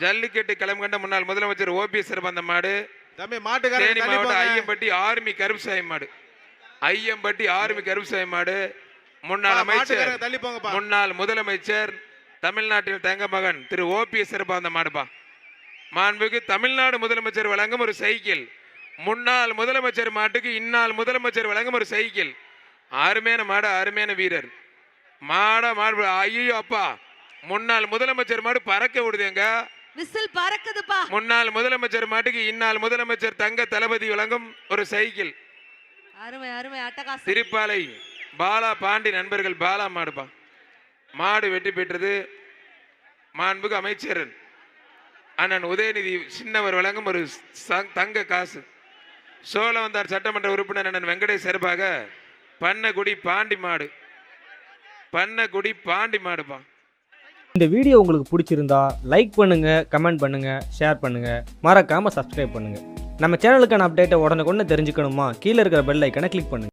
ஜல்லிக்கட்டு களம் கண்ட முன்னாள் முதலமைச்சர் ஓபிஎஸ் சிறப்பாந்த மாடு. தம்பி தள்ளி மாவட்டம். ஐயம்பட்டி ஆர்மி கருப்புசாமி மாடு. ஐயம்பட்டி ஆர்மி கருப்புசாமி மாடு. முன்னாள் அமைச்சர் முன்னாள் முதலமைச்சர் தமிழ்நாட்டில் தங்க மகன் திரு ஓபிஎஸ் சிறப்பாந்த மாடுப்பா. மாண்புக்கு தமிழ்நாடு முதலமைச்சர் வழங்கும் ஒரு சைக்கிள். முன்னாள் முதலமைச்சர் மாட்டுக்கு இந்நாள் முதலமைச்சர் வழங்கும் ஒரு சைக்கிள். அருமையான மாடு அருமையான வீரர். மாட மாடு ஐயோ அப்பா. முன்னாள் முதலமைச்சர் மாடு பறக்க விடுதேங்க விசில் பறக்குதுப்பா. முன்னாள் முதலமைச்சர் மாட்டுக்கு இந்நாள் முதலமைச்சர் தங்க தளபதி வழங்கும் ஒரு சைக்கிள். அருமை அருமை அட்டகாசம். திருப்பாலை பாலா பாண்டி நண்பர்கள் பாலா மாடுப்பா. மாடு வெற்றி பெற்றது மாண்புக்கு அமைச்சர் அண்ணன் உதயநிதி சின்னவர் வழங்கும் ஒரு தங்க காசு. சோழவந்தார் சட்டமன்ற உறுப்பினர் அண்ணன் வெங்கடேஷ் சிறப்பாக பண்ணகுடி பாண்டி மாடு. பண்ணகுடி பாண்டி மாடுப்பா. இந்த வீடியோ உங்களுக்கு பிடிச்சிருந்தா லைக் பண்ணுங்க கமெண்ட் பண்ணுங்க ஷேர் பண்ணுங்க. மறக்காம சப்ஸ்கிரைப் பண்ணுங்க. நம்ம சேனலுக்கான அப்டேட்டை உடனுக்குடனே தெரிஞ்சுக்கணுமா? கீழே இருக்கிற பெல் ஐக்கனை கிளிக் பண்ணுங்க.